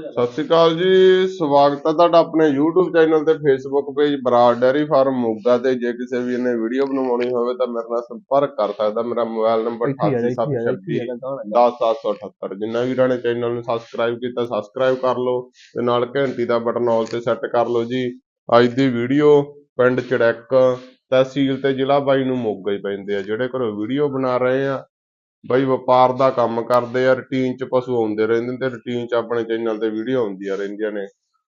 ਸਤਿ ਸ਼੍ਰੀ ਅਕਾਲ ਜੀ ਸਵਾਗਤ ਹੈ ਤੁਹਾਡਾ ਆਪਣੇ YouTube ਚੈਨਲ ਤੇ Facebook page Brar dairy farm Moga ਤੇ। ਜੇ ਕਿਸੇ ਵੀ ਨੇ ਵੀਡੀਓ ਬਣਵਾਉਣੀ ਹੋਵੇ ਤਾਂ ਮੇਰੇ ਨਾਲ ਸੰਪਰਕ ਕਰ ਸਕਦਾ। ਮੇਰਾ ਮੋਬਾਈਲ ਨੰਬਰ 8876 10778 ਜਿੰਨਾ ਵੀ ਨੇ ਚੈਨਲ ਨੂੰ ਸਬਸਕ੍ਰਾਈਬ ਕੀਤਾ ਸਬਸਕ੍ਰਾਈਬ ਕਰ ਲਓ ਤੇ ਨਾਲ ਘੰਟੀ ਦਾ ਬਟਨ ਆਲ ਤੇ ਸੈੱਟ ਕਰ ਲਓ ਜੀ। ਅੱਜ ਦੀ ਵੀਡੀਓ ਪਿੰਡ ਚੜੈਕ ਤਹਿਸੀਲ ਤੇ ਜ਼ਿਲ੍ਹਾ ਬਾਈ ਨੂੰ ਮੋਗਾ ਹੀ ਪੈਂਦੇ ਆ ਜਿਹੜੇ ਘਰੋਂ ਵੀਡੀਓ ਬਣਾ ਰਹੇ ਆ। ਬਾਈ ਵਪਾਰ ਦਾ ਕੰਮ ਕਰਦੇ ਆ ਰੁਟੀਨ ਚ ਪਸ਼ੂ ਆਉਂਦੇ ਰਹਿੰਦੇ ਨੇ ਤੇ ਰੁਟੀਨ ਚ ਆਪਣੇ ਚੈਨਲ ਤੇ ਵੀਡੀਓ ਆਉਂਦੀਆਂ ਰਹਿੰਦੀਆਂ ਨੇ।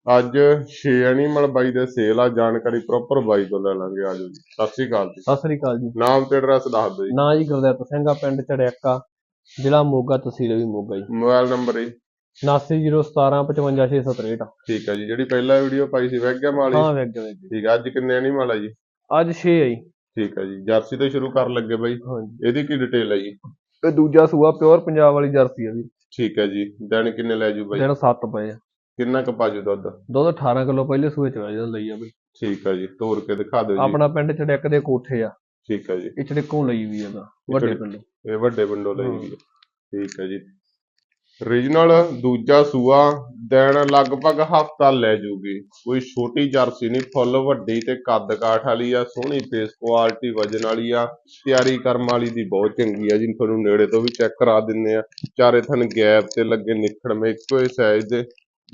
ਅੱਜ 6 ਐਨੀਮਲ ਬਾਈ ਦੇ ਸੇਲ ਆ ਜਾਣਕਾਰੀ ਪ੍ਰੋਪਰ ਬਾਈ ਤੋਂ ਲੈ ਲਾਂਗੇ ਆਜੋ ਜੀ। ਸਤਿ ਸ਼੍ਰੀ ਅਕਾਲ ਜੀ। ਸਤਿ ਸ੍ਰੀ ਅਕਾਲ ਜੀ। ਨਾਮ ਤੇ ਐਡਰੈਸ ਦੱਸ ਦਿਓ ਜੀ। ਨਾਂ ਜੀ ਗੁਰਦਿੱਤ ਸਿੰਘ ਆ ਪਿੰਡ ਚੜਿਆਕਾ ਜ਼ਿਲ੍ਹਾ ਮੋਗਾ ਤਹਿਸੀਲ ਵੀ ਮੋਗਾ ਜੀ। ਮੋਬਾਈਲ ਨੰਬਰ ਜੀ। 7901175663 ਠੀਕ ਹੈ ਜੀ ਜਿਹੜੀ ਪਹਿਲਾਂ ਵੀਡੀਓ ਪਾਈ ਸੀ ਵੈਗਿਆ ਵਾਲੀ ਹਾਂ ਗਏ ਜੀ ਠੀਕ ਹੈ ਅੱਜ ਕਿੰਨੇ ਐਨੀਮਲ ਆ ਜੀ? ਅੱਜ 6 ਆ ਜੀ। ਠੀਕ ਹੈ ਜੀ ਜਰਸੀ ਤੋਂ ਸ਼ੁਰੂ ਕਰਨ ਲੱਗੇ ਬਾਈ। ਇਹਦੀ ਕੀ ਡਿਟੇਲ ਹੈ ਜੀ? ਇਹ ਦੂਜਾ ਸੂਆ ਪਿਓਰ ਪੰਜਾਬ ਵਾਲੀ ਜਰਸੀ ਆ ਜੀ। ਠੀਕ ਹੈ ਜੀ। ਦਿਨ ਕਿੰਨੇ ਲੈ ਜੂ ਬਾਈ? ਦਿਨ 7 ਪਏ ਆ। ਕਿੰਨਾ ਕੁ ਪਾਜੂ ਦੁੱਧ? ਦੁੱਧ 18 ਕਿਲੋ ਪਹਿਲੇ ਸੂਏ ਚ ਆ ਜਦੋਂ ਲਈ ਆ ਬਈ। ਠੀਕ ਹੈ ਜੀ। ਤੋੜ ਕੇ ਦਿਖਾ ਦਿਓ ਜੀ। ਆਪਣਾ ਪਿੰਡ ਚੜਿਆਕ ਦੇ ਕੋਠੇ ਆ। ਠੀਕ ਹੈ ਜੀ। ਇਹ ਚੜਿਆਕੋਂ ਲਈ ਵੀ ਇਹਦਾ ਵੱਡੇ ਪਿੰਡ। ਇਹ ਵੱਡੇ ਪਿੰਡੋਂ ਲਈ ਹੈ। ਠੀਕ ਹੈ ਜੀ। ਰੀਜਨਲ ਦੂਜਾ ਸੂਆ ਦਿਨ ਲਗਭਗ ਹਫਤਾ ਲੈ ਜੂਗੀ। ਕੋਈ ਛੋਟੀ ਜਰਸੀ ਨਹੀਂ ਫੁੱਲ ਵੱਡੀ ਤੇ ਕੱਦ ਕਾਠ ਵਾਲੀ ਆ ਸੋਹਣੀ ਫੇਸ ਕੁਆਲਿਟੀ ਵਜਨ ਵਾਲੀ ਆ। ਤਿਆਰੀ ਕਰਮ ਵਾਲੀ ਦੀ ਬਹੁਤ ਚੰਗੀ ਆ ਜੀ ਤੁਹਾਨੂੰ ਨੇੜੇ ਤੋਂ ਵੀ ਚੈੱਕ ਕਰਾ ਦਿੰਨੇ ਆ। ਚਾਰੇ ਥਣ ਗੈਪ ਤੇ ਲੱਗੇ ਨਿਖੜਵੇਂ ਇੱਕੋ ਹੀ ਸਾਈਜ਼ ਦੇ।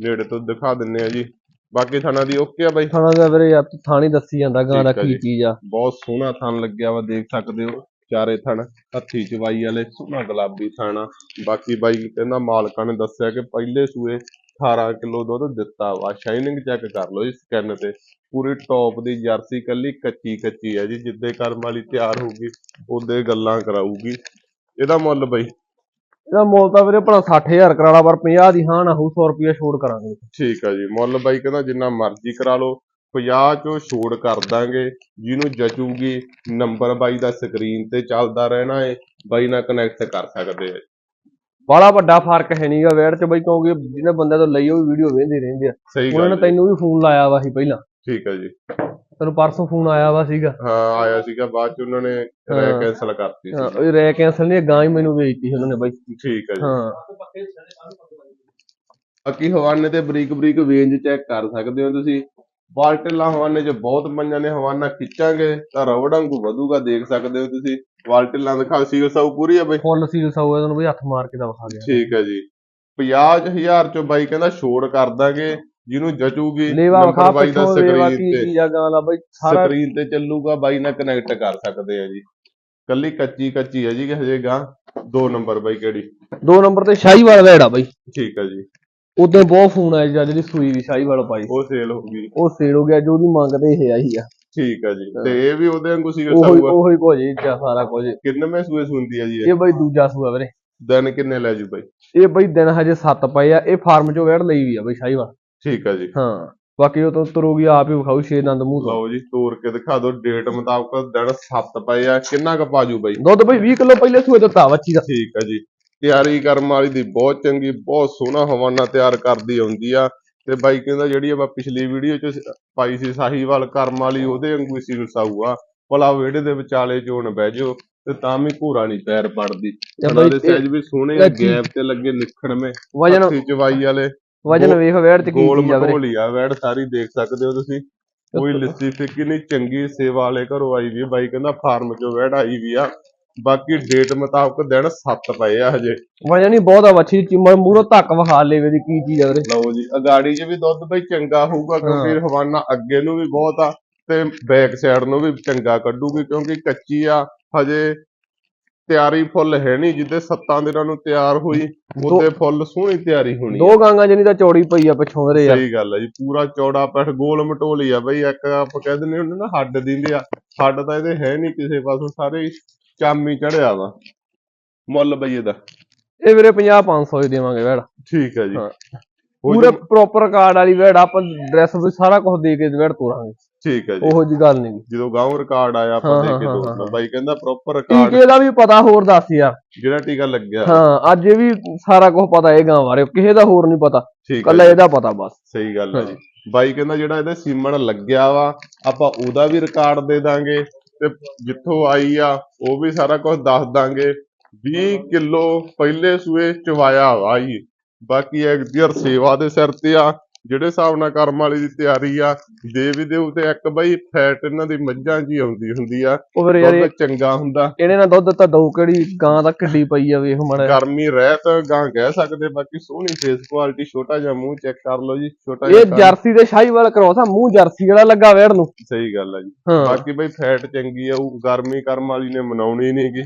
ਨੇੜੇ ਤੋਂ ਦਿਖਾ ਦਿੰਨੇ ਆ ਜੀ। ਬਾਕੀ ਥਾਣਾ ਦੀ ਓਕੇ ਆ ਬਾਈ? ਥਾਣਾ ਦਾ ਵੀਰੇ ਯਾਰ ਥਾਣੀ ਦੱਸੀ ਜਾਂਦਾ ਗਾਂ ਦਾ ਕੀ। ਚੀਜ਼ ਆ। ਬਹੁਤ ਸੋਹਣਾ ਥਣ ਲੱਗਿਆ ਵਾ ਦੇਖ ਸਕਦੇ ਹੋ। ਚਾਰੇ ਥਣ ਹੱਥੀ ਚਵਾਈ ਵਾਲੇ ਸੋਹਣਾ ਗੁਲਾਬੀ ਥਣ। ਬਾਕੀ ਬਾਈ ਕਹਿੰਦਾ ਮਾਲਕਾਂ ਨੇ ਦੱਸਿਆ ਕਿ ਪਹਿਲੇ ਸੂਏ 18 ਕਿਲੋ ਦੁੱਧ ਦਿੱਤਾ ਵਾ। ਸ਼ਾਈਨਿੰਗ ਚੈੱਕ ਕਰ ਲਓ ਜੀ ਸਕੈਨ ਤੇ। ਪੂਰੀ ਟੌਪ ਦੀ ਜਰਸੀ ਕੱਲੀ ਕੱਚੀ ਕੱਚੀ ਹੈ ਜੀ। ਜਿੱਦੇ ਕਰਮ ਵਾਲੀ ਤਿਆਰ ਹੋਊਗੀ ਉਹਦੇ ਗੱਲਾਂ ਕਰਾਊਗੀ। ਇਹਦਾ ਮੁੱਲ ਬਾਈ? ਇਹਦਾ ਮੁੱਲ ਤਾਂ ਵੀਰੇ ਭਲਾ 60000 ਕਰਾਲਾ ਪਰ 50 ਦੀ ਹਾਂ ਨਾ ਹੋਊ 100 ਰੁਪਏ ਛੋੜ ਕਰਾਂਗੇ। ਠੀਕ ਆ ਜੀ। ਮੁੱਲ ਬਾਈ ਕਹਿੰਦਾ ਜਿੰਨਾ ਮਰਜ਼ੀ ਕਰਾ ਲਓ। 50 ਚੋਂ ਛੋੜ ਕਰ ਦਾਂਗੇ। ਜਿਹਨੂੰ ਜਚੂਗੀ ਨੰਬਰ ਬਾਈ ਦਾ ਸਕਰੀਨ ਤੇ ਚੱਲਦਾ ਰਹਿਣਾ ਏ ਬਾਈ ਨਾਲ ਕਨੈਕਟ ਕਰ ਸਕਦੇ ਆ। ਬੜਾ ਵੱਡਾ ਫ਼ਰਕ ਹੈ ਨਹੀਂਗਾ ਵੇੜ ਚ ਬਈ ਕਿਉਂਕਿ ਜਿਹਨੇ ਬੰਦੇ ਤੋਂ ਲਈ ਉਹ ਵੀਡੀਓ ਵੇਖਦੇ ਰਹਿੰਦੇ ਆ। ਉਹਨਾਂ ਨੇ ਹੈ। ਤੈਨੂੰ ਵੀ ਫੋਨ ਲਾਇਆ ਵਾ ਸੀ ਪਹਿਲਾਂ। ਠੀਕ ਆ ਜੀ। ਤੈਨੂੰ ਪਰਸੋਂ ਫੋਨ ਆਇਆ ਵਾ ਸੀਗਾ। ਹਾਂ ਆਇਆ ਸੀਗਾ ਬਾਅਦ ਚ ਉਹਨਾਂ ਨੇ ਹਾਂ। ਕੈਨਸਲ ਕਰਤੀ ਹਾਂ ਸੀ ਉਹ ਰਹਿ ਕੈਂਸਲ ਨਹੀਂ ਗਾਂ ਹੀ ਮੈਨੂੰ ਵੇਚਤੀ ਉਹਨਾਂ ਨੇ ਬਾਈ। ਠੀਕ ਆ ਜੀ। ਹਾਂ। ਬਾਕੀ ਹਵਾਨੇ ਤੇ ਬਰੀਕ ਬਰੀਕ ਵੇਂਜ ਚੈੱਕ ਕਰ ਸਕਦੇ ਹੋ ਤੁਸੀਂ। ਵਾਲਟਿਲਾ ਹਵਾਨੇ 'ਚ ਬਹੁਤ ਪੰਜਾਂ ਨੇ ਹਵਾਨਾ ਖਿੱਚਾਂਗੇ ਤਾਂ ਰਬੜ ਵਾਂਗੂ ਵਧੂਗਾ ਦੇਖ ਸਕਦੇ ਹੋ ਤੁਸੀਂ। ਵਾਲਟਿਲਾ ਦਿਖਾ ਸੀਲ ਸਾਊ ਪੂਰੀ ਆ ਬਈ। ਫੁੱਲ ਸੀਲ ਸਾਊ ਇਹਨਾਂ ਨੂੰ ਵੀ ਹੱਥ ਮਾਰ ਕੇ ਦਾ ਵਿਖਾ ਗਿਆ ਠੀਕ ਹੈ ਜੀ। 50000 ਚੋਂ ਬਾਈ ਕਹਿੰਦਾ ਛੋੜ ਕਰ ਦਾਂਗੇ ਜਿਹਨੂੰ ਜਚੂਗੀ ਲੇਵਾ ਵਿਖਾ ਬਾਈ ਦਾ ਪਿੱਛੋਂ ਲੇਵਾ ਸਕਰੀਨ ਕੀ ਤੇ। ਚੀਜ਼ ਆ ਗਾਂ ਦਾ ਬਾਈ ਸਾਰਾ ਸਕਰੀਨ ਤੇ ਚੱਲੂਗਾ ਬਾਈ ਨਾਲ ਕਨੈਕਟ ਕਰ ਸਕਦੇ ਆ ਜੀ। ਕੱਲੀ ਕੱਚੀ ਕੱਚੀ ਹੈ ਜੀ ਕਿ ਹਜੇ ਗਾਂ। ਦੋ ਨੰਬਰ ਬਾਈ ਕਿਹੜੀ? ਦੋ ਨੰਬਰ ਤੇ ਸ਼ਾਹੀਵਾਲ ਵੇੜਾ ਬਾਈ। ਠੀਕ ਹੈ ਜੀ। ਉਦੋਂ ਬਹੁਤ ਫੋਨ ਆਇਆ ਜੀ ਜਿਹੜੀ ਸੂਈ ਦੀ ਸ਼ਾਹੀਵਾਲ ਪਾਈ। ਉਹ ਸੇਲ ਹੋ ਗਈ। ਉਹ ਸੇਲ ਹੋ ਗਿਆ ਜੋ ਉਹਦੀ ਮੰਗ ਤੇ ਇਹ ਆਹੀ ਆ। ਠੀਕ ਹੈ ਜੀ। ਤੇ ਇਹ ਵੀ ਉਹਦੇ ਵਾਂਗੂ ਸੀਲ ਉਹੀ ਸਾਊ ਆ ਉਹੀ ਕੁਝ ਹੀ ਆ ਸਾਰਾ ਕੁਝ। ਕਿੰਨਵੇਂ ਸੂਏ ਸੁਣਦੀ ਆ ਜੀ ਇਹ? ਇਹ ਬਾਈ ਦੂਜਾ ਸੂਆ ਵੀਰੇ। ਦਿਨ ਕਿੰਨੇ ਲੈ ਜੂ ਬਾਈ? ਇਹ ਬਾਈ ਦਿਨ ਹਜੇ 7 ਪਏ ਆ ਇਹ ਫਾਰਮ ਚੋਂ ਵੇੜ ਲਈ ਵੀ ਆ ਬਾਈ ਸ਼ਾਹੀਵਾਲ ਠੀਕ ਹੈ ਜੀ। ਹਾਂ ਬਾਕੀ ਉਹ ਤੋਂ ਤਰੂਗੀ ਆਪ ਹੀ ਵਿਖਾਊ ਛੇ ਦੰਦ ਮੂੰਹ ਤੋਂ। ਲਓ ਜੀ ਤੋੜ ਕੇ ਦਿਖਾ ਦਿਓ ਡੇਟ ਮੁਤਾਬਕ ਦਿਨ 7 ਪਏ ਆ ਕਿੰਨਾ ਕੁ ਪਾਜੂ ਬਾਈ? ਦੁੱਧ ਬਾਈ 20 ਕਿਲੋ ਪਹਿਲੇ ਸੂਏ ਦਿੱਤਾ ਬੱਚੀ ਦਾ। ਠੀਕ ਹੈ ਜੀ। ਤਿਆਰੀ ਕਰਮ ਵਾਲੀ ਦੀ ਬਹੁਤ ਚੰਗੀ ਬਹੁਤ ਸੋਹਣਾ ਹਵਾਨਾ ਤਿਆਰ ਕਰਦੀ ਆਉਂਦੀ ਆ। ਤੇ ਬਾਈ ਕਹਿੰਦਾ ਜਿਹੜੀ ਆਪਾਂ ਪਿਛਲੀ ਵੀਡੀਓ ਚ ਸ- ਪਾਈ ਸੀ ਸਾਹੀਵਾਲ ਕਰਮ ਵਾਲੀ ਉਹਦੇ ਵਾਂਗੂ ਹੀ ਸੀਲ ਸਾਊ ਆ ਭਲਾ ਵਿਹੜੇ ਦੇ ਵਿਚਾਲੇ ਚੋਣ ਬਹਿ ਜਾਓ ਤੇ ਤਾਂ ਵੀ ਘੂਰਾ ਨਹੀਂ ਪੈਰ ਪੜਦੀ। ਤੇ ਉਹਨਾਂ ਦੇ ਸਾਈਜ਼ ਵੀ ਸੋਹਣੇ ਆ ਗੈਪ ਤੇ ਲੱਗੇ ਨਿਖੜਵੇਂ ਵਜਨ ਹੱਥੀ ਚਵਾਈ ਵਾਲੇ। ਵਜਨ ਵੇਖ ਵੇੜ ਚ ਕੀ ਗੋਲ ਚੀਜ਼ ਆ ਵੀਰੇ। ਮਟੋਲੀ ਆ ਵੈੜ ਸਾਰੀ ਦੇਖ ਸਕਦੇ ਹੋ ਤੁਸੀਂ। ਕੋਈ ਲਿੱਸੀ ਫਿੱਕੀ ਨਹੀਂ ਚੰਗੀ ਸੇਵਾ ਵਾਲੇ ਘਰੋਂ ਆਈ ਵੀ। ਬਾਈ ਕਹਿੰਦਾ ਫਾਰਮ ਚੋਂ ਵੈੜ ਆਈ ਵੀ ਆ। ਬਾਕੀ ਡੇਟ ਮੁਤਾਬਕ ਦਿਨ 7 ਪਏ ਆ ਹਜੇ। ਵਜਨ ਹੀ ਬਹੁਤ ਆ ਵੱਛੀ ਚਿੰਮੜ ਮੂਰੋਂ ਧੱਕ ਵਿਖਾ ਲੇਵੇ ਦੀ ਕੀ ਚੀਜ਼ ਆ ਵੀਰੇ। ਲਓ ਜੀ ਅਗਾੜੀ 'ਚ ਵੀ ਦੁੱਧ ਬਈ ਚੰਗਾ ਹੋਊਗਾ ਕਿਉਂਕਿ। ਹਵਾਨਾ ਅੱਗੇ ਨੂੰ ਵੀ ਬਹੁਤ ਆ ਤੇ ਬੈਕ ਸਾਈਡ ਨੂੰ ਵੀ ਚੰਗਾ ਕੱਢੂਗੀ ਕਿਉਂਕਿ ਕੱਚੀ ਆ ਹਜੇ ਤਿਆਰੀ ਫੁੱਲ ਹੈ ਨਹੀਂ ਜਿੱਦੇ 7 ਦਿਨਾਂ ਨੂੰ ਤਿਆਰ ਹੋਈ ਉਹਦੇ ਫੁੱਲ ਸੋਹਣੀ ਤਿਆਰੀ ਹੋਣੀ ਆ। ਦੋ ਗਾਂਗਾ ਜਣੀ ਤਾਂ ਚੌੜੀ ਪਈ ਆ ਪਿੱਛੋਂ ਵੀਰੇ ਯਾਰ। ਸਹੀ ਗੱਲ ਹੈ ਜੀ ਪੂਰਾ ਚੌੜਾ ਪੈਠ ਗੋਲ ਮਟੋਲੀ ਆ ਬਈ ਇੱਕ ਆਪਾਂ ਕਹਿ ਦਿੰਦੇ ਹੁੰਦੇ ਨਾ ਹੱਡ ਦਿੰਦੇ ਆ। ਹੱਡ ਤਾਂ ਇਹਦੇ ਹੈ ਨਹੀਂ ਕਿਸੇ ਪਾਸੋਂ ਸਾਰੇ ਚਾਮੀ ਚੜਿਆ ਵਾ। ਮੁੱਲ ਬਈ ਇਹਦਾ ਇਹ ਵੀਰੇ 50 500 ਹੀ ਦੇਵਾਂਗੇ ਵੇੜ ਠੀਕ ਹੈ ਜੀ। ਹਾਂ। ਹੋ ਪੂਰੇ ਜੀ, ਪ੍ਰੋਪਰ ਕਾਰਡ ਵਾਲੀ ਵੇੜ ਆਪਾਂ ਡਰੈਸ ਵੀ ਸਾਰਾ ਕੁਝ ਦੇ ਕੇ ਵੇੜ ਤੋਰਾਂਗੇ। ਠੀਕ ਹੈ ਜੀ। ਉਹੋ ਜੀ ਗੱਲ ਨਹੀਂ ਜਦੋਂ ਗਾਉਂ ਰਿਕਾਰਡ ਆਇਆ ਆਪਾਂ ਹਾਂ, ਦੇ ਕੇ ਹਾਂ, ਦੋਸਤਾਂ ਹਾਂ। ਬਾਈ ਕਹਿੰਦਾ ਪ੍ਰੋਪਰ ਰਿਕਾਰਡ ਟੀਕੇ ਦਾ ਵੀ ਪਤਾ ਹੋਰ ਦੱਸ ਯਾਰ। ਜਿਹੜਾ ਟੀਕਾ ਲੱਗਿਆ। ਹਾਂ ਅੱਜ ਇਹ ਵੀ ਸਾਰਾ ਕੁਝ ਪਤਾ ਇਹ ਗਾਂ ਬਾਰੇ। ਕਿਸੇ ਦਾ ਹੋਰ ਨਹੀਂ ਪਤਾ। ਠੀਕ ਕੱਲਾ ਹੈ ਜੀ, ਇਹਦਾ ਪਤਾ ਬਸ। ਸਹੀ ਗੱਲ ਹਾਂ। ਜੀ। ਬਾਈ ਕਹਿੰਦਾ ਜਿਹੜਾ ਇਹਦੇ ਸੀਮਣ ਲੱਗਿਆ ਵਾ ਆਪਾਂ ਉਹਦਾ ਵੀ ਰਿਕਾਰਡ ਦੇ ਦਾਂਗੇ। ਤੇ ਜਿੱਥੋਂ ਆਈ ਆ, ਉਹ ਵੀ ਸਾਰਾ ਕੁਝ ਦੱਸ ਦਾਂਗੇ। 20 ਕਿਲੋ ਪਹਿਲੇ ਸੂਏ ਚਵਾਇਆ ਵਾ ਜੀ ਬਾਕੀ ਐਗਜ਼ੀਅਰ ਸੇਵਾ ਦੇ ਸਿਰ ਤੇ ਆ ਜਿਹੜੇ ਹਿਸਾਬ ਨਾਲ ਕਰਮ ਵਾਲੀ ਦੀ ਤਿਆਰੀ ਆ ਦੇ ਵੀ ਦੇਉ ਤੇ ਇੱਕ ਬਈ ਫੈਟ ਇਹਨਾਂ ਦੀ ਮੱਝਾਂ ਜੀ ਆਉਂਦੀ ਹੁੰਦੀ ਆ ਉਹ ਫਿਰ ਯਾਰ ਇਹ- ਦੁੱਧ ਚੰਗਾ ਹੁੰਦਾ। ਇਹਨੇ ਨਾਲ ਦੁੱਧ ਤਾਂ ਦਊ ਕਿਹੜੀ ਗਾਂ ਤਾਂ ਕਿੱਡੀ ਪਈ ਆ ਵੇਖ ਮੜਾ ਗਰਮੀ ਰਹਿਤ ਗਾਂ ਕਹਿ ਸਕਦੇ ਬਾਕੀ ਸੋਹਣੀ ਫੇਸ ਕੁਆਲਿਟੀ ਛੋਟਾ ਜਿਹਾ ਮੂੰਹ ਚੈੱਕ ਕਰ ਲਓ ਜੀ ਛੋਟਾ ਇਹ ਜਿਹਾ। ਜਰਸੀ ਦੇ ਸ਼ਾਹੀਵਾਲ ਕ੍ਰੋਸ ਮੂੰਹ ਜਰਸੀ ਵਾਲਾ ਲੱਗਾ ਵੇੜ ਨੂੰ। ਸਹੀ ਗੱਲ ਆ ਜੀ। ਹਾਂ। ਬਾਕੀ ਬਈ ਫੈਟ ਚੰਗੀ ਆ ਉਹ ਗਰਮੀ ਕਰਮ ਵਾਲੀ ਨੇ ਮਨਾਉਣੀ ਨਹੀਂਗੀ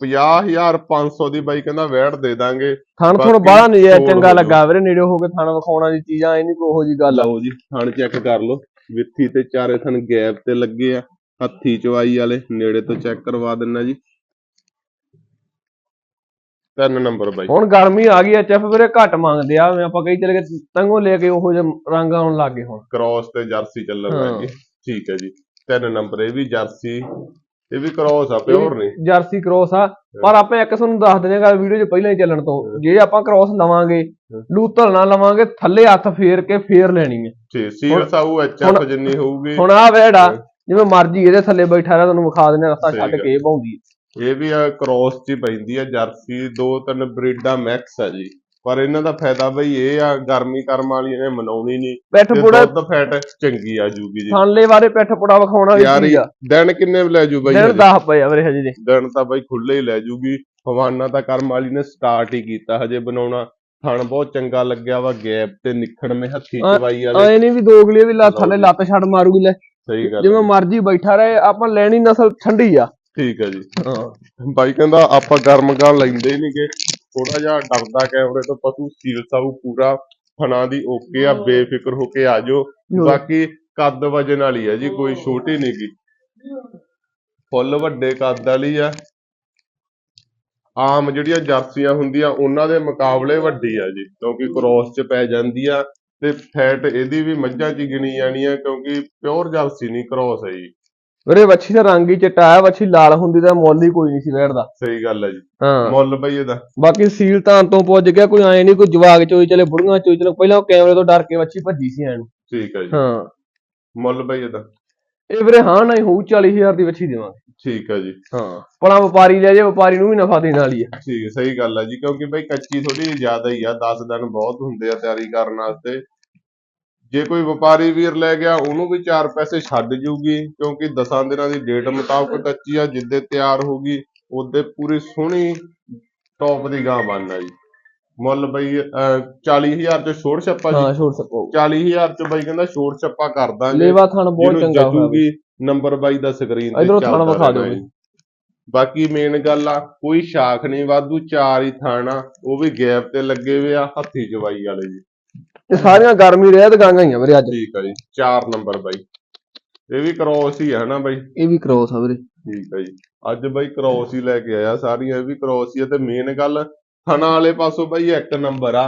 50500 ਦੀ ਬਾਈ ਕਹਿੰਦਾ ਵੈੜ ਦੇ ਦਾਂਗੇ। ਥਣ ਬਾਕੀ ਬਾਹਲਾ ਨਹੀਂ ਤੋੜ ਚੰਗਾ ਲੱਗਾ ਵੀਰੇ ਨੇੜੇ ਹੋ ਕੇ ਥਣ ਵਿਖਾਉਣਾ ਦੀ ਚੀਜ਼ਾਂ ਇਹ ਨਹੀਂ ਕੋਈ ਜੀ ਗੱਲ। ਆ ਲਓ ਜੀ ਥਣ ਚੈੱਕ ਕਰ ਲਓ। ਵਿੱਥੀ ਤੇ ਚਾਰੇ ਥਣ ਗੈਪ ਤੇ ਲੱਗੇ ਆ ਹੱਥੀ ਚਵਾਈ ਵਾਲੇ ਨੇੜੇ ਤੋਂ ਚੈੱਕ ਕਰਵਾ ਦਿੰਨਾ ਜੀ। ਤਿੰਨ ਨੰਬਰ ਬਾਈ। ਹੁਣ ਗਰਮੀ ਆ ਗਈ ਐ ਚੈਫ ਵੀਰੇ ਘੱਟ ਮੰਗਦੇ ਆ ਆਪਾਂ ਕਹੀ ਚਲੇ ਗਏ ਤੰਗੋ ਲੈ ਕੇ ਉਹੋ ਜਿਹੇ ਰੰਗ ਆਉਣ ਲੱਗ ਹੁਣ। ਕ੍ਰਾਸ ਤੇ ਜਰਸੀ ਚੱਲਣ। ਲੱਗੇ ਠੀਕ ਹੈ ਜੀ। ਤਿੰਨ ਨੰਬਰ ਇਹ ਵੀ ਜਰਸੀ। ਇਹ ਵੀ ਕ੍ਰਾਸ ਆ ਪਿਓਰ ਨਹੀਂ। ਜਰਸੀ ਕ੍ਰੋਸ ਆ ਪਰ ਆਪਾਂ ਇੱਕ ਤੁਹਾਨੂੰ ਦੱਸ ਦਿੰਦੇ ਗੱਲ ਵੀਡੀਓ 'ਚ ਪਹਿਲਾਂ ਹੀ ਚੱਲਣ ਤੋਂ। ਜੇ ਆਪਾਂ ਕ੍ਰੋਸ ਲਵਾਂਗੇ ਲੂਤਲ ਨਾ ਲਵਾਂਗੇ ਥੱਲੇ ਹੱਥ ਫੇਰ ਕੇ ਫੇਰ ਲੈਣੀ ਹੈ ਠੀਕ ਸੀਲ ਸਾਊ ਐਚਐਫ ਜਿੰਨੀ ਹੋਊਗੀ। ਹੁਣ ਆ ਵੇੜ ਜਿਵੇਂ ਮਰਜ਼ੀ ਇਹਦੇ ਥੱਲੇ ਬੈਠਾ ਰਿਹਾ ਤੁਹਾਨੂੰ ਵਿਖਾ ਦਿੰਦੇ ਰਸਤਾ ਛੱਡ। ਕੇ ਪਾਉਂਦੀ ਇਹ ਵੀ ਆ ਕ੍ਰਾਸ ਚ ਪੈਂਦੀ ਆ ਜਰਸੀ ਦੋ ਤਿੰਨ ਬਰੀਡਾਂ ਮੈਕਸ ਆ ਜੀ। ਪਰ ਇਹਨਾਂ ਦਾ ਫਾਇਦਾ ਬਈ ਇਹ ਆ ਗਰਮੀ ਕਰਮ ਵਾਲੀ ਨੇ ਮਨਾਉਣੀ ਨਹੀਂ। ਪਿੱਠ ਪੁੜਾ ਦੁੱਧ ਫੈਟ ਚੰਗੀ ਆ ਜੂਗੀ ਜੀ। ਥਾਂਲੇ ਬਾਰੇ ਪਿੱਠ ਪੁੜਾ ਵਿਖਾਉਣ ਵਾਲੀ ਯਾਰ ਚੀਜ਼ ਆ? ਦਿਨ ਕਿੰਨੇ ਲੈ ਜੂ ਬਈ ਦਿਨ ਹਜੇ? 10 ਪਏ ਆ ਵੀਰੇ ਹਜੇ ਦੇ। ਦਿਨ ਤਾਂ ਬਈ ਖੁੱਲੇ ਹੀ ਲੈ ਜੂਗੀ। ਹਵਾਨਾ ਤਾਂ ਕਰਮ ਵਾਲੀ ਨੇ ਸਟਾਰਟ ਹੀ ਕੀਤਾ ਹਜੇ ਬਣਾਉਣਾ। ਥਣ ਬਹੁਤ ਚੰਗਾ ਲੱਗਿਆ ਵਾ ਗੈਪ ਤੇ ਨਿਖੜਵੇਂ ਹੱਥੀ ਹਾਂ, ਚਵਾਈ ਵਾਲੇ। ਐ ਨਹੀਂ ਵੀ ਦੋ ਗਲੇ ਵੀ ਲਾ ਥੱਲੇ ਲੱਤ ਛੱਡ ਮਾਰੂਗੀ ਲੈ। ਸਹੀ ਗੱਲ ਜਿਵੇਂ ਮਰਜ਼ੀ ਬੈਠਾ ਰਹੇ ਆਪਾਂ ਲੈਣੀ ਨਸਲ ਠੰਡੀ ਆ। ਠੀਕ ਹੈ ਜੀ। ਹਾਂ। ਬਾਈ ਕਹਿੰਦਾ ਆਪਾਂ ਗਰਮ ਗਾਂ ਲੈਂਦੇ ਹੀ ਨਹੀਂਗੇ ਥੋੜਾ ਜਿਹਾ ਡਰਦਾ ਕੈਮਰੇ ਤੋਂ ਪਸ਼ੂ ਸੀਲ ਸਾਊ ਪੂਰਾ ਫਣਾ ਦੀ ਓਕੇ ਆ ਬੇਫਿਕਰ ਹੋ ਕੇ ਆ ਜਾਓ। ਬਾਕੀ ਕੱਦ ਵਜਨ ਵਾਲੀ ਹੈ ਜੀ ਕੋਈ ਛੋਟੀ ਨਹੀਂ ਗੀ। ਫੁੱਲ ਵੱਡੇ ਕੱਦ ਵਾਲੀ ਆ। ਆਮ ਜਿਹੜੀਆਂ ਜਰਸੀਆਂ ਹੁੰਦੀਆਂ ਉਹਨਾਂ ਦੇ ਮੁਕਾਬਲੇ ਵੱਡੀ ਆ ਜੀ ਕਿਉਂਕਿ ਕ੍ਰੋਸ ਚ ਪੈ ਜਾਂਦੀ ਆ ਤੇ ਫੈਟ ਇਹਦੀ ਵੀ ਮੱਝਾਂ ਚ ਗਿਣੀ ਜਾਣੀ ਆ ਕਿਉਂਕਿ ਪਿਓਰ ਜਰਸੀ ਨਹੀਂ ਕ੍ਰੋਸ ਹੈ ਜੀ। ਵੀਰੇ ਵੱਛੀ ਦਾ ਰੰਗ ਹੀ ਚਿੱਟਾ ਆ ਵੱਛੀ ਲਾਲ ਹੁੰਦੀ ਤਾਂ ਮੁੱਲ ਹੀ ਕੋਈ ਨਹੀਂ ਸੀ ਵੇੜਦਾ ਸਹੀ ਗੱਲ ਹੈ ਜੀ। ਹਾਂ। ਮੁੱਲ ਬਈ ਇਹਦਾ। ਬਾਕੀ ਸੀਲ ਤਾਂ ਤੋਂ ਪੁੱਜ ਗਿਆ ਕੋਈ ਐ ਨਹੀਂ ਕੋਈ ਜਵਾਗ ਚੋਈ ਚਲੇ ਬੁੜੀਆਂ ਚੋਈ ਚਲੇ ਪਹਿਲਾਂ ਉਹ ਕੈਮਰੇ ਤੋਂ ਡਰ ਕੇ ਵੱਛੀ ਭੱਜੀ ਸੀ ਐਨ। ਠੀਕ ਹੈ ਜੀ। ਹਾਂ। ਮੁੱਲ ਬਈ ਇਹਦਾ। ਇਹ ਵੀਰੇ ਹਾਂ ਨਹੀਂ ਹੋਊ 40000 ਦੀ ਵੱਛੀ ਦੇਵਾਂਗੇ। ਠੀਕ ਹੈ ਜੀ। ਹਾਂ। ਭਲਾ ਵਪਾਰੀ ਲੈ ਜੇ ਵਪਾਰੀ ਨੂੰ ਵੀ ਨਫਾ ਦੇਣ ਵਾਲੀ ਆ ਠੀਕ ਹੈ ਸਹੀ ਗੱਲ ਹੈ ਜੀ ਕਿਉਂਕਿ ਬਈ ਕੱਚੀ ਥੋੜੀ ਜ਼ਿਆਦਾ ਹੀ ਆ 10 ਦਿਨ ਬਹੁਤ ਹੁੰਦੇ ਆ ਤਿਆਰੀ ਕਰਨ ਵਾਸਤੇ। ਜੇ ਕੋਈ ਵਪਾਰੀ ਵੀਰ ਲੈ ਗਿਆ ਉਹਨੂੰ ਵੀ 4 ਪੈਸੇ ਛੱਡ ਜੂਗੀ ਕਿਉਂਕਿ 10 ਦਿਨਾਂ ਦੀ ਡੇਟ ਮੁਤਾਬਕ ਕੱਚੀ ਆ ਜਿੱਦੇ ਤਿਆਰ ਹੋਗੀ ਉਹਦੇ ਪੂਰੀ ਸੋਹਣੀ ਟੌਪ ਦੀ ਗਾਂ ਬਣਨਾ ਜੀ। ਮੁੱਲ ਬਈ ਅਹ, 40000 ਚ ਛੋੜ ਛੱਪਾ ਜੀ। ਹਾਂ ਛੋੜ ਸਕੋ 40000 ਚ ਬਈ ਕਹਿੰਦਾ ਛੋੜ ਛੱਪਾ ਕਰ ਦਾਂਗੇ। ਲੇਵਾ ਥਣ ਬਹੁਤ ਚੰਗਾ ਜਚੂਗੀ ਨੰਬਰ 22 ਦਾ ਸਕਰੀਨ ਤੇ ਇੱਧਰੋਂ ਥਣ ਵਿਖਾ ਦਿਓ। ਬਾਕੀ ਮੇਨ ਗੱਲ ਆ ਕੋਈ ਸ਼ਾਖ ਨਹੀਂ ਵਾਧੂ ਚਾਰ ਹੀ ਥਣ ਉਹ ਵੀ ਗੈਪ ਤੇ ਲੱਗੇ ਹੋਏ ਆ ਹੱਥੀ ਚਵਾਈ ਵਾਲੇ ਜੀ। ਇਹ ਸਾਰੀਆਂ ਗਰਮੀ ਰਹਿਤ ਗਾਂਗਾ ਹੀ ਆ ਵੀਰੇ ਅੱਜ। ਠੀਕ ਆ ਜੀ 4 ਨੰਬਰ ਬਾਈ। ਇਹ ਵੀ ਕ੍ਰੋਸ ਹੀ ਆ ਹਨਾ ਬਾਈ? ਇਹ ਵੀ ਕ੍ਰੋਸ ਆ ਵੀਰੇ। ਠੀਕ ਆ ਜੀ। ਅੱਜ ਬਾਈ ਕ੍ਰੋਸ ਹੀ ਲੈ ਕੇ ਆਇਆ ਸਾਰੀਆਂ ਇਹ ਵੀ ਕ੍ਰੋਸ ਹੀ ਆ ਤੇ ਮੇਨ ਗੱਲ ਥਣਾ ਵਾਲੇ ਪਾਸੋਂ ਬਾਈ ਇੱਕ ਨੰਬਰ ਆ।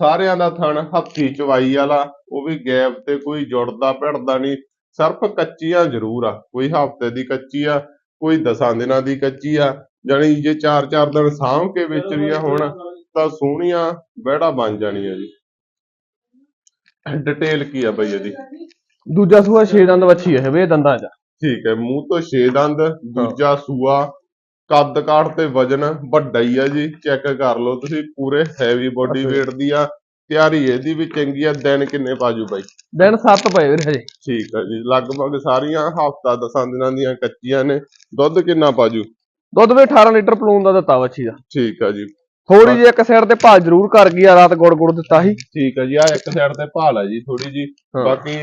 ਸਾਰਿਆਂ ਦਾ ਥਣ ਹੱਥੀ ਚਵਾਈ ਵਾਲਾ ਉਹ ਵੀ ਗੈਪ ਤੇ ਕੋਈ ਜੁੜਦਾ ਭਿੜਦਾ ਨਹੀਂ। ਸਿਰਫ ਕੱਚੀਆਂ ਜ਼ਰੂਰ ਆ ਕੋਈ ਹਫ਼ਤੇ ਦੀ ਕੱਚੀ ਆ ਕੋਈ ਦਸਾਂ ਦਿਨਾਂ ਦੀ ਕੱਚੀ ਆ। ਜਾਣੀ ਜੇ 4-4 ਦਿਨ ਸਾਂਭ ਕੇ ਵੇਚਣੀਆਂ ਹੋਣ ਤਾਂ ਸੋਹਣੀਆਂ ਬਹਿੜਾ ਬਣ ਜਾਣੀਆਂ ਜੀ। ਡਿਟੇਲ ਕੀ ਆ ਬਾਈ ਇਹਦੀ? ਦੂਜਾ ਸੂਆ 6 ਦੰਦ ਵੱਛੀ ਹੈ ਵੇ ਦੰਦਾਂ ਚ ਠੀਕ ਹੈ ਮੂੰਹ ਤੋਂ 6 ਦੰਦ ਦੂਜਾ ਸੂਆ ਕੱਦ ਕਾਠ ਤੇ ਵਜਨ ਵੱਡਾ ਹੀ ਆ ਜੀ ਚੈੱਕ ਕਰ ਲਓ ਤੁਸੀਂ ਪੂਰੇ ਹੈਵੀ ਬੋਡੀ weight ਦੀ ਆ ਤਿਆਰੀ ਇਹਦੀ ਵੀ ਚੰਗੀ ਆ ਦਿਨ ਕਿੰਨੇ ਪਾਜੂ ਬਾਈ? ਦਿਨ 7 ਪਏ ਵੀਰੇ ਹਜੇ। ਠੀਕ ਹੈ ਜੀ ਲਗਭਗ ਸਾਰੀਆਂ ਹਫਤਾ ਦਸਾਂ ਦਿਨਾਂ ਦੀਆਂ ਕੱਚੀਆਂ ਨੇ ਦੁੱਧ ਕਿੰਨਾ ਪਾਜੂ ਦੁੱਧ ਵੀ 18 ਲੀਟਰ ਪਲੂਨ ਦਾ ਦਿੱਤਾ ਵੱਛੀ ਦਾ। ਠੀਕ ਹੈ ਜੀ। ਥੋੜੀ ਜਿਹੀ ਇੱਕ ਸਾਈਡ ਤੇ ਭਾਅ ਜ਼ਰੂਰ ਕਰ ਗਈ ਆ ਰਾਤ ਗੁੜ ਗੁੜ ਦਿੱਤਾ ਸੀ। ਠੀਕ ਹੈ ਜੀ ਆ ਇੱਕ ਸਾਈਡ ਤੇ ਭਾਲ ਆ ਜੀ ਥੋੜੀ ਜੀ ਹਾਂ। ਬਾਕੀ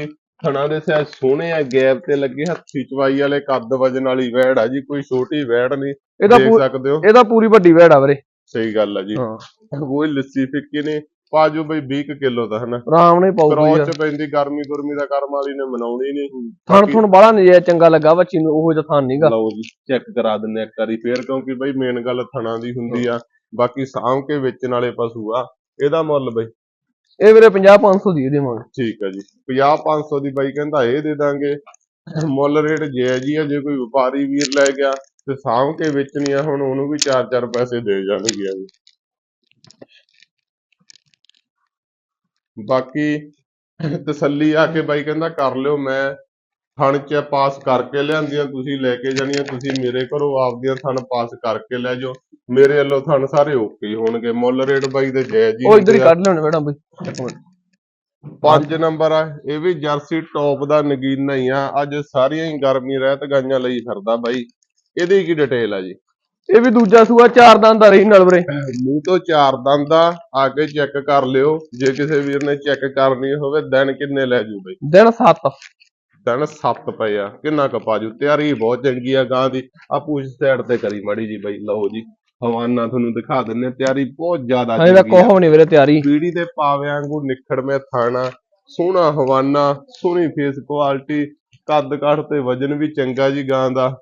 ਥਣਾ ਦੇ ਸਾਈਜ਼ ਸੋਹਣੇ ਆ ਗੈਪ ਤੇ ਲੱਗੇ ਹੱਥੀ ਚਵਾਈ ਵਾਲੇ ਕੱਦ ਵਜਨ ਵਾਲੀ ਵੈੜ ਆ ਜੀ ਕੋਈ ਛੋਟੀ ਵੈੜ ਨਹੀਂ ਇਹਦਾ ਦੇਖ ਸਕਦੇ ਹੋ। ਇਹਦਾ ਪੂਰੀ ਵੱਡੀ ਵੇੜ ਆ ਵੀਰੇ। ਸਹੀ ਗੱਲ ਆ ਜੀ। ਹਾਂ। ਕੋਈ ਲੱਸੀ ਫਿੱਕੀ ਨੇ ਪਾਜੂ ਬਈ 20 ਕਿਲੋ ਦਾ ਹਨਾ। ਆਰਾਮ ਨਾਲ ਹੀ ਕਰੋਚ ਯਾਰ। ਚ ਪੈਂਦੀ ਗਰਮੀ ਗੁਰਮੀ ਦਾ ਕਰਮ ਵਾਲੀ ਨੇ ਮਨਾਉਣੀ ਨਹੀਂ ਥਣ ਥਣ ਬਾਲਾ ਨਹੀਂ ਚੰਗਾ ਲੱਗਾ ਵੱਛੀ ਨੂੰ ਉਹੋ ਜਿਹਾ ਥਣ ਨਹੀਂਗਾ ਲਓ ਜੀ ਚੈੱਕ ਕਰਾ ਦਿੰਨੇ ਇੱਕ ਵਾਰੀ ਫੇਰ ਕਿਉਂਕਿ ਬਈ ਮੇਨ ਗੱਲ ਥਣਾ ਦੀ ਹੁੰਦੀ ਆ। ਬਾਕੀ ਸਾਂਭ ਕੇ ਵੇਚਣ ਵਾਲੇ ਪਸ਼ੂ ਆ ਇਹਦਾ ਮੁੱਲ ਬਈ। ਇਹ ਵੀਰੇ 50 500 ਦੀ ਦੇਵਾਂਗੇ ਠੀਕ ਆ ਜੀ। 50 500 ਦੀ ਬਾਈ ਕਹਿੰਦਾ ਇਹ ਦੇ ਦਾਂਗੇ। ਮੁੱਲ ਰੇਟ ਜਾਇਜ਼ ਹੀ ਆ ਜੇ ਕੋਈ ਵਪਾਰੀ ਵੀਰ ਲੈ ਗਿਆ ਤੇ ਸਾਂਭ ਕੇ ਵੇਚਣੀ ਆ ਹੁਣ ਉਹਨੂੰ ਵੀ 4-4 ਪੈਸੇ ਦੇ ਜਾਣਗੇ ਆ ਜੀ। ਬਾਕੀ ਤਸੱਲੀ ਆ ਕੇ ਬਾਈ ਕਹਿੰਦਾ ਕਰ ਲਿਓ ਮੈਂ ਥਣ ਚ ਪਾਸ ਕਰਕੇ ਲਿਆਂਦੀਆਂ ਤੁਸੀਂ ਲੈ ਕੇ ਜਾਣੀਆਂ ਤੁਸੀਂ ਮੇਰੇ ਘਰੋਂ ਆਪਦੀਆਂ ਥਣ ਪਾਸ ਕਰਕੇ ਲੈ ਜਾਓ। ਮੇਰੇ ਵੱਲੋਂ ਥਣ ਸਾਰੇ ਓਕੇ ਹੋਣਗੇ ਮੁੱਲ ਰੇਟ ਬਾਈ ਦੇ ਜਾਇਜ਼ ਹੀ ਉਹ ਇੱਧਰ ਹੀ। ਕੱਢ ਲਿਆਉਣੇ ਮੈਡਮ ਬਈ। ਪੰਜ ਨੰਬਰ ਆ ਇਹ ਵੀ ਜਰਸੀ ਟੌਪ ਦਾ ਨਗੀਨਾ ਹੀ ਆ। ਅੱਜ ਸਾਰੀਆਂ ਹੀ ਗਰਮੀ ਰਹਿਤ ਗਾਈਆਂ ਲਈ ਫਿਰਦਾ ਬਾਈ। ਇਹਦੀ ਕੀ ਡਿਟੇਲ ਆ ਜੀ? ਇਹ ਵੀ ਦੂਜਾ ਸੂਆ ਚਾਰ ਦੰਦ ਦਾ ਰਹੀ ਨਾਲ ਵੀਰੇ। ਮੂੰਹ ਤੋਂ ਚਾਰ ਦੰਦ ਆ ਆ ਕੇ ਚੈੱਕ ਕਰ ਲਿਓ। ਜੇ ਕਿਸੇ ਵੀਰ ਨੇ ਚੈੱਕ ਕਰਨੀ ਹੋਵੇ ਦਿਨ ਕਿੰਨੇ ਲੈ ਜੂ ਬਈ? ਦਿਨ 7 ਦਿਨ 7 ਪਏ ਆ। ਕਿੰਨਾ ਕਪਾਜੂ ਤਿਆਰੀ ਬਹੁਤ ਚੰਗੀ ਆ ਗਾਂ ਦੀ। ਆ ਪੂਛ ਸਾਈਡ ਤੇ ਕਰੀ ਮੜੀ ਜੀ ਬਈ ਲਓ ਜੀ। ਹਵਾਨਾ ਤੁਹਾਨੂੰ ਦਿਖਾ ਦਿੰਨੇ ਆ, ਤਿਆਰੀ ਬਹੁਤ ਜ਼ਿਆਦਾ ਚੰਗੀ ਆ। ਕੋਹ ਨਹੀਂ ਵੀਰੇ ਤਿਆਰੀ। ਪੀੜੀ ਦੇ ਪਾਵਿਆਂ ਵਾਂਗੂ ਨਿਖੜਵੇਂ ਥਾਣਾ। ਸੋਹਣਾ ਹਵਾਨਾ ਸੋਹਣੀ ਫੇਸ ਕੁਆਲਿਟੀ ਕੱਦ ਕਾਠ ਤੇ ਵਜਨ ਵੀ ਚੰਗਾ ਜੀ ਗਾਂ ਦਾ।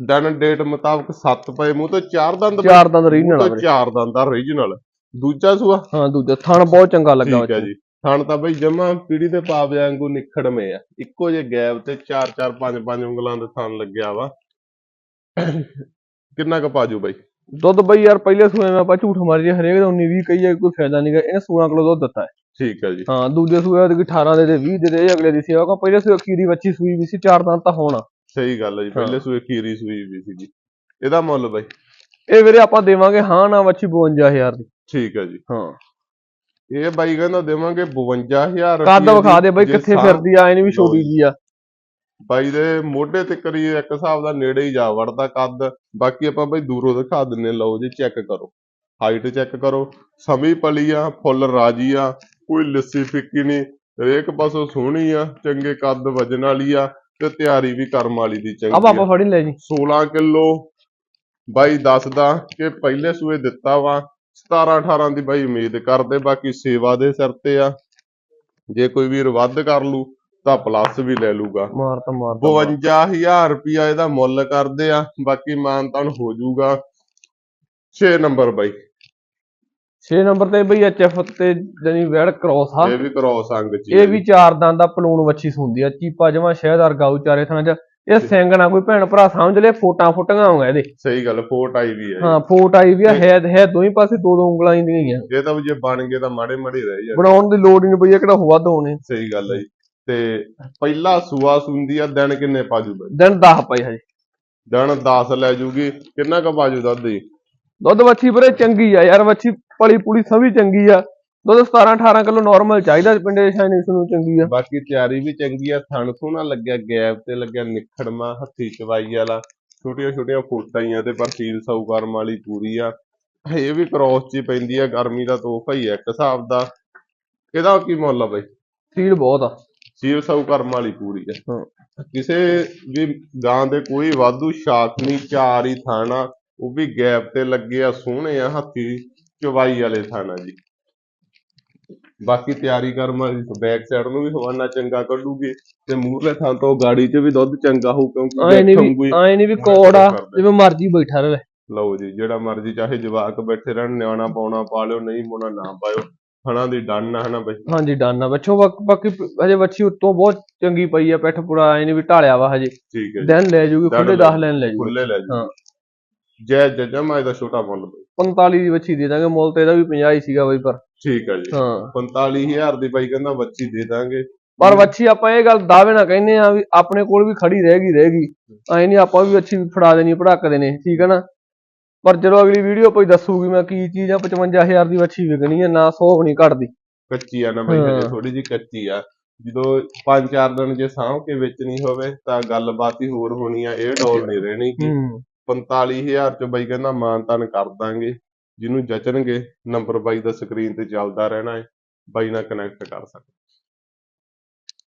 ਦਿਨ ਡੇਟ ਮੁਤਾਬਕ 7 ਪਏ। ਮੂੰਹ ਤੋਂ ਚਾਰ ਦੰਦ ਚਾਰ ਦੰਦ ਰਹੀ ਮੂੰਹ ਨਾਲ ਤੋਂ ਵੀਰੇ। ਚਾਰ ਦੰਦ ਆ ਓਰੀਜਨਲ ਦੂਜਾ ਸੂਆ? ਹਾਂ ਦੂਜਾ। ਥਣ ਬਹੁਤ ਚੰਗਾ ਲੱਗਾ ਠੀਕ ਹੈ ਜੀ। ਥਣ ਤਾਂ ਬਈ ਜਮਾ ਪੀੜੀ ਦੇ ਪਾਵਿਆਂ ਵਾਂਗੂ ਨਿਖੜਵੇਂ ਆ। ਇੱਕੋ ਜਿਹੇ ਗੈਪ ਤੇ ਚਾਰ ਚਾਰ ਪੰਜ ਪੰਜ ਉਂਗਲਾਂ ਦੇ ਥਣ ਲੱਗਿਆ ਵਾ। ਕਿੰਨਾ ਕੁ ਪਾਜੂ ਬਈ? ਦੁੱਧ ਬਈ ਯਾਰ ਪਹਿਲੇ ਸੂਏ ਮੈਂ ਆਪਾਂ ਝੂਠ ਮਾਰੀ ਜੇ ਹਰੇਕ ਦਾ 19 20 ਕਹੀ ਜਾਏ ਕੋਈ ਫਾਇਦਾ ਨਹੀਂਗਾ ਇਹਨੇ 16 ਕਿਲੋ ਦੁੱਧ ਦਿੱਤਾ ਹੈ। ਠੀਕ ਹੈ ਜੀ। ਹਾਂ ਦੂਜੇ ਸੂਏ ਦੇ 18 ਦੇ ਦੇ 20 ਦੇ ਅਗਲੇ ਦੀ ਸੇਵਾ ਕੋ ਪਹਿਲੇ ਸੂਏ ਖੀਰੀ ਬੱਚੀ ਸੂਈ ਵੀ ਸੀ ਚਾਰ ਦੰਦ ਤਾਂ ਹੋਣਾ ਸਹੀ ਗੱਲ ਹੈ ਜੀ ਪਹਿਲੇ ਸੂਏ ਖੀਰੀ ਸੂਈ ਵੀ ਸੀਗੀ। ਇਹਦਾ ਮੁੱਲ ਬਈ? ਇਹ ਵੀਰੇ ਆਪਾਂ ਦੇਵਾਂਗੇ ਹਾਂ ਨਾ ਵੱਛੀ 52000 ਦੀ। ਠੀਕ ਹੈ ਜੀ। ਹਾਂ। ਇਹ ਬਾਈ ਕਹਿੰਦਾ ਦੇਵਾਂਗੇ 52000 ਕੱਦ ਵਿਖਾ ਦੇ ਬਈ ਕਿੱਥੇ ਫਿਰਦੀ ਆ ਇਹਨੇ ਵੀ ਛੋਟੀ ਜੀ। ਆ। ਬਾਈ ਦੇ ਮੋਢੇ ਤੇ ਕਰੀ ਇੱਕ ਹਿਸਾਬ ਦਾ ਨੇੜੇ ਹੀ ਜਾ ਵੜਦਾ ਕੱਦ। ਬਾਕੀ ਆਪਾਂ ਬਈ ਦੂਰੋਂ ਦਿਖਾ ਦਿੰਨੇ ਲਓ ਜੀ ਚੈੱਕ ਕਰੋ। ਹਾਈਟ ਚੈੱਕ ਕਰੋ। ਸਮੀ ਪਲੀ ਆ ਫੁੱਲ ਰਾਜੀ ਆ ਕੋਈ ਲਿੱਸੀ ਫਿੱਕੀ ਨਹੀਂ। ਹਰੇਕ ਪਾਸੋਂ ਸੋਹਣੀ ਆ ਚੰਗੇ ਕੱਦ ਵਜਨ ਵਾਲੀ ਆ ਤੇ ਤਿਆਰੀ ਵੀ ਕਰਮ ਵਾਲੀ ਦੀ ਚੰਗੀ ਆ। ਫੜੀ ਲੈ ਜੀ। 16 ਕਿਲੋ ਬਾਈ ਦੱਸਦਾ ਕਿ ਪਹਿਲੇ ਸੂਏ ਦਿੱਤਾ ਵਾ 17 18 ਦੀ ਬਾਈ ਉਮੀਦ ਕਰਦੇ ਬਾਕੀ ਸੇਵਾ ਦੇ ਸਿਰ ਤੇ ਆ। ਜੇ ਕੋਈ ਵੀਰ ਵੱਧ ਕਰ ਲੂ ਤਾਂ ਪਲੱਸ ਵੀ ਲੈ ਲੂਗਾ। ਮਾਰ ਤਾਂ ਮਾਰ ਤਾਂ ਮਾਰ। 52000 ਰੁਪਿਆ ਇਹਦਾ ਮੁੱਲ ਕਰਦੇ ਆ ਬਾਕੀ ਮਾਨਤਾਨ ਹੋ ਜਾਊਗਾ 6 ਨੰਬਰ ਬਾਈ। 6 ਨੰਬਰ ਤੇ ਬਈ ਐਚਐਫ ਤੇ ਜਣੀ ਵੈੜ ਕ੍ਰੋਸ ਆ। ਇਹ ਵੀ ਕ੍ਰੋਸ ਅੰਗ ਚ ਇਹ ਵੀ। ਚਾਰ ਦੰਦ ਦਾ ਪਲੂਣ ਵੱਛੀ ਸੁੰਦੀ ਆ। ਚੀਪਾ ਜਮਾ ਸ਼ਹਿਦਾਰ ਗਾਉ ਚਾਰੇ ਥਾਂ ਚ ਇਹ ਸਿੰਘ ਨਾ ਕੋਈ ਭੈਣ ਭਰਾ ਸਮਝ ਲੈ ਫੋਟਾਂ ਫੁੱਟੀਆਂ ਹੋਗਾ ਇਹਦੇ। ਸਹੀ ਗੱਲ ਫੋਟ ਆਈ ਵੀ ਹੈ। ਹਾਂ ਫੋਟ ਆਈ ਵੀ ਹੈ ਹੈ ਦੋਵੇਂ ਪਾਸੇ ਦੋ ਦੋ ਉਂਗਲਾਂ ਹੀ ਦੀਆਂ ਇਹ ਤਾਂ ਜੇ ਬਣ ਗਏ ਤਾਂ ਮਾੜੇ ਮਾੜੇ ਰਹਿ ਜਾਣ। ਬਣਾਉਣ ਦੀ ਲੋੜ ਨਹੀਂ ਇਹ ਕਿਹੜਾ ਵੱਧ ਹੋਣੇ ਸਹੀ ਗੱਲ ਹੈ ਜੀ। ਤੇ ਪਹਿਲਾ ਸੂਆ ਸੁੰਦੀ ਆ ਦਿਨ ਕਿੰਨੇ ਪਾਜੂ ਬਾਈ ਦਿਨ 10 ਪਏ ਹਜੇ। ਦਿਨ 10 ਲੈ ਜੂਗੀ ਕਿੰਨਾ ਕੁ ਬਾਜੂ ਦੁੱਧ ਜੀ? ਦੁੱਧ ਵੱਛੀ ਵੀਰੇ ਚੰਗੀ ਆ ਯਾਰ ਵੱਛੀ ਪਲੀ ਪੁਲੀ ਸਭੀ ਚੰਗੀ ਆ। ਦੁੱਧ 17 18 ਕਿਲੋ ਨਾਰਮਲ ਚਾਹੀਦਾ ਪਿੰਡੇ ਦੇ ਸ਼ਾਇਨਿੰਗ ਨੂੰ ਚੰਗੀ ਆ। ਬਾਕੀ ਤਿਆਰੀ ਵੀ ਚੰਗੀ ਆ ਥਣ ਸੋਹਣਾ ਲੱਗਿਆ ਗੈਪ ਤੇ ਲੱਗਿਆ ਨਿਖੜਮਾ ਹੱਥੀ ਚਵਾਈ ਵਾਲਾ। ਛੋਟੀਆਂ ਛੋਟੀਆਂ ਫੋਟਾਂ ਹੀ ਆ ਤੇ ਪਰ ਸੀਲ ਸੌਕਰਮ ਵਾਲੀ ਪੂਰੀ ਆ। ਇਹ ਵੀ ਕ੍ਰੋਸ ਚ ਪੈਂਦੀ ਆ ਗਰਮੀ ਦਾ ਤੋਹਫਾ ਹੀ ਆ ਇੱਕ ਹਿਸਾਬ ਦਾ। ਇਹਦਾ ਕੀ ਮੁੱਲ ਆ ਬਈ? ਸੀਲ ਬਹੁਤ ਆ। ਸੀਲ ਸੌਕਰਮ ਵਾਲੀ ਪੂਰੀ ਆ। ਕਿਸੇ ਵੀ ਗਾਂ ਦੇ ਕੋਈ ਵਾਧੂ ਸ਼ਾਖ ਨਹੀਂ ਚਾਰ ਹੀ ਥਾਣਾ ਉਹ ਵੀ ਗੈਪ ਤੇ ਲੱਗੇ ਆ ਸੋਹਣੇ ਆ ਹੱਥੀ ਚਵਾਈ ਵਾਲੇ ਥਾਣਾ ਜੀ। ਬਾਕੀ ਤਿਆਰੀ ਕਰਮ ਵਾਲੀ ਬੈਕ ਸਾਈਡ ਨੂੰ ਵੀ ਹਵਾਨਾ ਚੰਗਾ ਕੱਢੂਗੀ ਤੇ ਮੂਹਰਲੇ ਥਾਂ ਤੋਂ ਗਾੜੀ 'ਚ ਵੀ ਦੁੱਧ ਚੰਗਾ ਹੋਊ ਕਿਉਂਕਿ ਆਏ ਨਹੀਂ ਵੀ ਆਏ ਨਹੀਂ ਵੀ ਕੋੜ ਆ ਜਿਵੇਂ ਮਰਜ਼ੀ ਬੈਠਾ ਰਵੇ। ਲਓ ਜੀ ਜਿਹੜਾ ਮਰਜ਼ੀ ਚਾਹੇ ਜਵਾਕ ਬੈਠੇ ਰਹਿਣ ਨਿਆਣਾ ਪਾਉਣਾ ਪਾ ਲਿਓ ਨਹੀਂ ਪਾਉਣਾ ਨਾ ਪਾਇਓ। ਹਣਾ ਦੀ ਡੰਨ ਆ ਹਨਾ ਬਈ। ਹਾਂਜੀ ਡਨ ਆ। ਬੱਚੋ ਬਾਕ- ਹਜੇ ਵੱਛੀ ਉੱਤੋਂ ਬਹੁਤ ਚੰਗੀ ਪਈ ਆ ਪਿੱਠ ਪੂਰਾ ਆਏ ਨਹੀਂ ਵੀ ਢਾਲਿਆ ਵਾ ਹਜੇ। ਠੀਕ ਹੈ ਜੀ। ਦਿਨ ਲੈ ਜੂਗੀ ਖੁੱਲੇ ਲੈ 10 ਲੈਣ ਲੈ ਜੂਗੀ। ਖੁੱਲੇ ਲੈ ਜੀ। ਹਾਂ। ਜੈ ਜਜਮਾ ਇਹਦਾ ਛੋਟਾ ਮੁੱਲ ਬਈ। 45 ਦੀ ਵੱਛੀ ਦੇ ਦਾਂਗੇ ਮੁੱਲ ਤੇ ਇਹਦਾ ਵੀ 50 ਹੀ ਸੀਗਾ ਬਈ ਪਰ ਠੀਕ ਹੈ ਜੀ। ਹਾਂ। 45000 ਦੀ ਬਾਈ ਕਹਿੰਦਾ ਬੱਚੀ ਦੇ ਦਾਂਗੇ। ਪਰ ਵੱਛੀ ਆਪਾਂ ਇਹ ਗੱਲ ਦਾਅਵੇ ਨਾਲ ਕਹਿੰਦੇ ਆ ਵੀ ਆਪਣੇ ਕੋਲ ਵੀ ਖੜੀ ਰਹੇਗੀ ਰਹੇਗੀ ਐ ਨਹੀਂ ਆਪਾਂ ਵੀ ਅੱਛੀ ਫੜਾ ਦੇਣੀ ਭੜਕ ਦੇਣੇ ਠੀਕ ਹੈ ਨਾ? ਪਰ ਜਦੋਂ ਅਗਲੀ ਵੀਡੀਓ ਕੋਈ ਦੱਸੂਗੀ ਮੈਂ ਕੀ ਚੀਜ਼ ਆ 55000 ਦੀ ਵੱਛੀ ਵਿਕਣੀ ਆ ਨਾ 100 ਵੀ ਨਹੀਂ ਘਟਦੀ। ਕੱਚੀ ਆ ਨਾ ਬਈ ਹਜੇ। ਥੋੜੀ ਜੀ ਕੱਚੀ ਆ। ਜਦੋਂ ਪੰਜ ਚਾਰ ਦਿਨ ਜੇ ਸਾਂਭ ਕੇ ਵੇਚਣੀ ਹੋਵੇ ਤਾਂ ਗੱਲਬਾਤ ਹੀ ਹੋਰ ਹੋਣੀ ਆ ਇਹ ਡੋਲ ਨਹੀਂ ਰਹਿਣੀ। ਹੂੰ। 45000 ਚ ਬਾਈ ਕਹਿੰਦਾ ਮਾਨਤਾਨ ਕਰ ਦਾਂਗੇ। ਜਿਹਨੂੰ ਜਚਣਗੇ ਨੰਬਰ ਬਾਈ ਦਾ ਸਕਰੀਨ ਤੇ ਚੱਲਦਾ ਰਹਿਣਾ ਹੈ, ਬਾਈ ਨਾਲ ਕਨੈਕਟ ਕਰ ਸਕਦੇ